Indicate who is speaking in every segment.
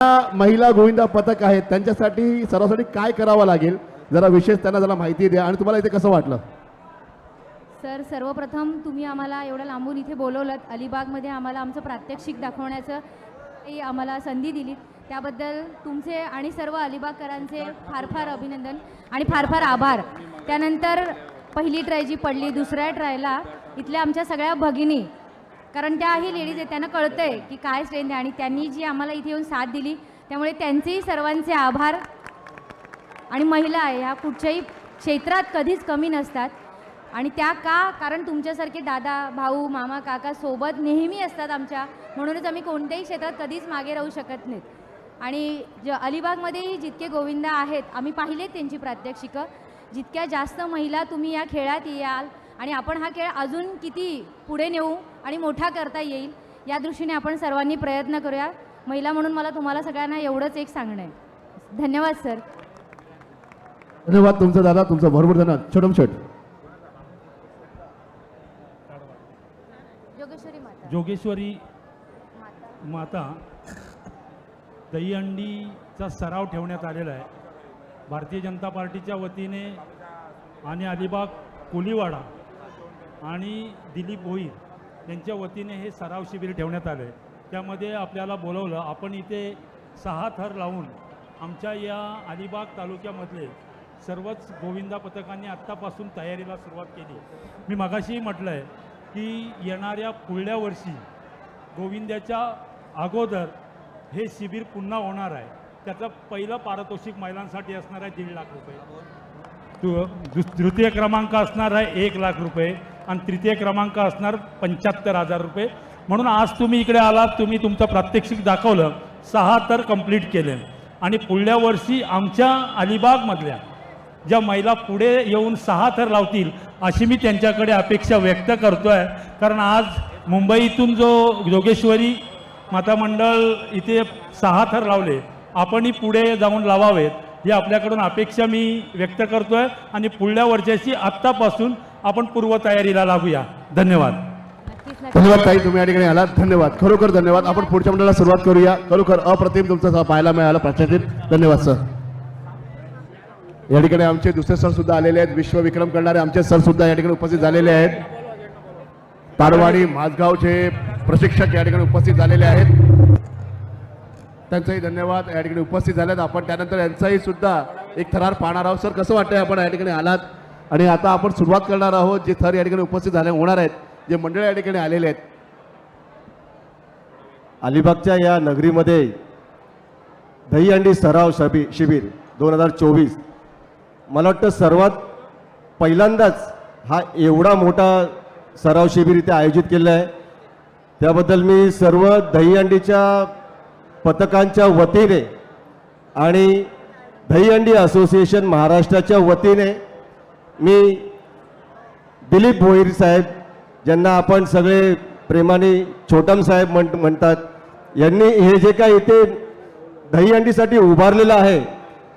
Speaker 1: महिला गोविंदा पथक आहेत त्यांच्यासाठी सर्वांसाठी काय करावं लागेल? जरा विशेष त्यांना जरा माहिती द्या. आणि तुम्हाला इथे कसं वाटलं?
Speaker 2: सर सर्वप्रथम तुम्ही आम्हाला एवढं लांबून इथे बोलवलं अलिबागमध्ये आम्हाला आमचं प्रात्यक्षिक दाखवण्याचं आम्हाला संधी दिली त्याबद्दल तुमचे आणि सर्व अलिबागकरांचे फार फार अभिनंदन आणि फार फार आभार. त्यानंतर पहिली ट्राय जी पडली दुसऱ्या ट्रायला इथल्या आमच्या सगळ्या भगिनी कारण त्याही लेडीज आहेत त्यांना कळतं आहे की काय स्ट्रेंथ आहे. आणि त्यांनी जी आम्हाला इथे येऊन साथ दिली त्यामुळे त्यांचेही सर्वांचे आभार. आणि महिला आहे ह्या कुठच्याही क्षेत्रात कधीच कमी नसतात. आणि त्या का? कारण तुमच्यासारखे दादा भाऊ मामा काका सोबत नेहमी असतात आमच्या. म्हणूनच आम्ही कोणत्याही क्षेत्रात कधीच मागे राहू शकत नाहीत. आणि ज अलिबागमध्येही जितके गोविंदा आहेत आम्ही पाहिलेत त्यांची प्रात्यक्षिकं. जितक्या जास्त महिला तुम्ही या खेळात याल आणि आपण हा खेळ अजून किती पुढे नेऊ आणि मोठा करता येईल या दृष्टीने आपण सर्वांनी प्रयत्न करूया. महिला म्हणून मला तुम्हाला सगळ्यांना एवढंच एक सांगणं आहे. धन्यवाद सर.
Speaker 1: धन्यवाद तुमचं दादा तुमचं भरपूर धन्यवाद. छोटम छोट.
Speaker 2: जोगेश्वरी माता.
Speaker 3: जोगेश्वरी
Speaker 2: माता.
Speaker 3: माता दहीहंडीचा सराव ठेवण्यात आलेला आहे. भारतीय जनता पार्टीच्या वतीने आणि अलिबाग कोलीवाडा आणि दिलीप भोईर यांच्या वतीने हे सराव शिबिर ठेवण्यात आलं. आहे त्यामध्ये आपल्याला बोलवलं आपण इथे सहा थर लावून आमच्या या अलिबाग तालुक्यामधले सर्वच गोविंदा पथकांनी आत्तापासून तयारीला सुरुवात केली. मी मगाशीही म्हटलं आहे की येणाऱ्या पुढल्या वर्षी गोविंद्याच्या अगोदर हे शिबिर पुन्हा होणार आहे. त्याचं पहिलं पारितोषिक महिलांसाठी असणार आहे दीड लाख रुपये. तु- तृतीय क्रमांक असणार आहे एक लाख रुपये. आणि तृतीय क्रमांक असणार पंच्याहत्तर हजार रुपये. म्हणून आज तुम्ही इकडे आलात तुम्ही तुमचं प्रात्यक्षिक दाखवलं सहा तर कंप्लीट केले आणि पुढल्या वर्षी आमच्या अलिबागमधल्या ज्या महिला पुढे येऊन सहा थर लावतील अशी मी त्यांच्याकडे अपेक्षा व्यक्त करतो आहे कारण आज मुंबईतून जो जोगेश्वरी माता मंडळ इथे सहा थर लावले आपणही पुढे जाऊन लावावेत. ही आपल्याकडून अपेक्षा मी व्यक्त करतो आहे आणि पुढल्या वर्षाची आत्तापासून आपण पूर्वतयारीला लागूया. धन्यवाद.
Speaker 1: धन्यवाद ताई तुम्ही या ठिकाणी आलात. धन्यवाद. खरोखर धन्यवाद. आपण पुढच्या मंडळाला सुरुवात करूया. खरोखर अप्रतिम तुमचं पाहायला मिळालं प्रात्यक्षिक धन्यवाद सर. या ठिकाणी आमचे दुसरे सर सुद्धा आलेले आहेत. विश्वविक्रम करणारे आमचे सर सुद्धा या ठिकाणी उपस्थित झालेले आहेत. पारवाडी माझगावचे प्रशिक्षक या ठिकाणी उपस्थित झालेले आहेत. त्यांचाही धन्यवाद. या ठिकाणी उपस्थित झाल्यात आपण. त्यानंतर यांचाही सुद्धा एक थरार पाहणार आहोत. सर कसं वाटतंय आपण या ठिकाणी आलात? आणि आता आपण सुरुवात करणार आहोत. जे थर या ठिकाणी उपस्थित झाले होणार आहेत. जे मंडळ या ठिकाणी आलेले आहेत.
Speaker 4: अलिबागच्या या नगरीमध्ये दहीहंडी सराव शबी शिबिर दोन हजार चोवीस. मला वाटतं सर्वात पहिल्यांदाच हा एवढा मोठा सराव शिबिर इथे आयोजित केलेला आहे. त्याबद्दल मी सर्व दहीहंडीच्या पथकांच्या वतीने आणि दहीहंडी असोसिएशन महाराष्ट्राच्या वतीने मी दिलीप भोईर साहेब ज्यांना आपण सगळे प्रेमाने छोटम साहेब म्हण म्हणतात यांनी हे जे काय इथे दहीहंडीसाठी उभारलेलं आहे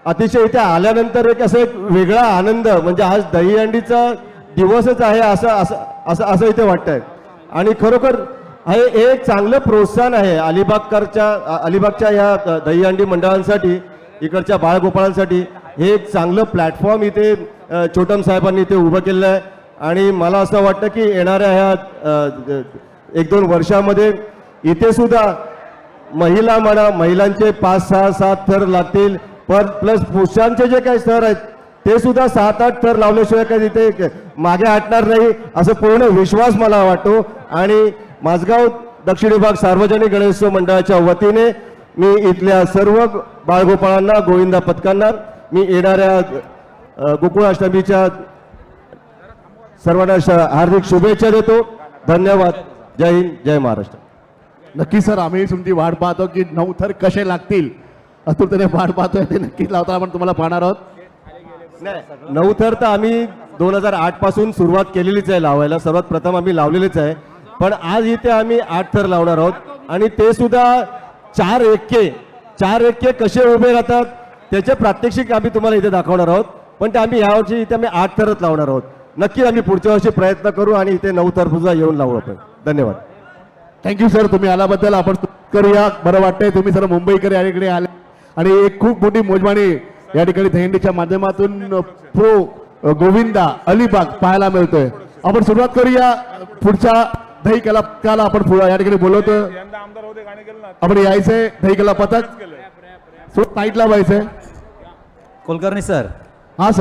Speaker 4: अतिशय इथे आल्यानंतर एक असं एक वेगळा आनंद म्हणजे आज दहीहंडीचा दिवसच आहे असं असं असं असं इथे वाटतंय. आणि खरोखर हे एक चांगलं प्रोत्साहन आहे अलिबागकरच्या अलिबागच्या ह्या दहीहंडी मंडळांसाठी इकडच्या बाळगोपाळांसाठी. हे एक चांगलं प्लॅटफॉर्म इथे छोटम साहेबांनी इथे उभं केलेलं आहे. आणि मला असं वाटतं की येणाऱ्या ह्या एक दोन वर्षामध्ये इथे सुद्धा महिला म्हणा महिलांचे पाच सहा सात थर लागतील. पर प्लस पुरुषांचे जे काही स्तर आहेत ते सुद्धा सात आठ थर लावल्याशिवाय काही तिथे मागे हटणार नाही असं पूर्ण विश्वास मला वाटतो. आणि माझगाव दक्षिण विभाग सार्वजनिक गणेशोत्सव मंडळाच्या वतीने मी इथल्या सर्व बाळगोपाळांना गोविंदा पथकांना मी येणाऱ्या गोकुळाष्टमीच्या सर्वांना हार्दिक शुभेच्छा देतो. धन्यवाद. जय हिंद जय महाराष्ट्र.
Speaker 1: नक्की सर आम्ही तुमची वाट पाहतो की नऊ थर कसे लागतील? आतुरतेने वाट पाहतोय ते नक्कीच लावताना आपण तुम्हाला पाहणार आहोत.
Speaker 4: नाही नऊ थर तर आम्ही दोन हजार आठपासून सुरुवात केलेलीच आहे लावायला. सर्वात प्रथम आम्ही लावलेलेच आहे. पण आज इथे आम्ही आठ थर लावणार आहोत. आणि ते सुद्धा चार एक्के. चार एक्के कसे उभे राहतात त्याचे प्रात्यक्षिक आम्ही तुम्हाला इथे दाखवणार आहोत. पण ते आम्ही यावर्षी इथे आम्ही आठ थरच लावणार आहोत. नक्की आम्ही पुढच्या वर्षी प्रयत्न करू आणि इथे नऊ तर सुद्धा येऊन लावू आपण. धन्यवाद.
Speaker 1: थँक्यू सर तुम्ही आल्याबद्दल आपण करूया बरं वाटतंय तुम्ही सर मुंबईकर या ठिकाणी आले. आणि एक खूप मोठी मोजमाणी या ठिकाणी धैंडीच्या माध्यमातून प्रो गोविंदा अलिबाग पाहायला मिळतोय. आपण सुरुवात करूया पुढच्या दही कला काला आपण पुढं या ठिकाणी बोलवतो
Speaker 5: यंदा आमदार होते गाणे केलं ना.
Speaker 1: आपण यायचंय दही कला पथक. टाईट लावायचंय
Speaker 6: कुलकर्णी सर.
Speaker 1: हा सर.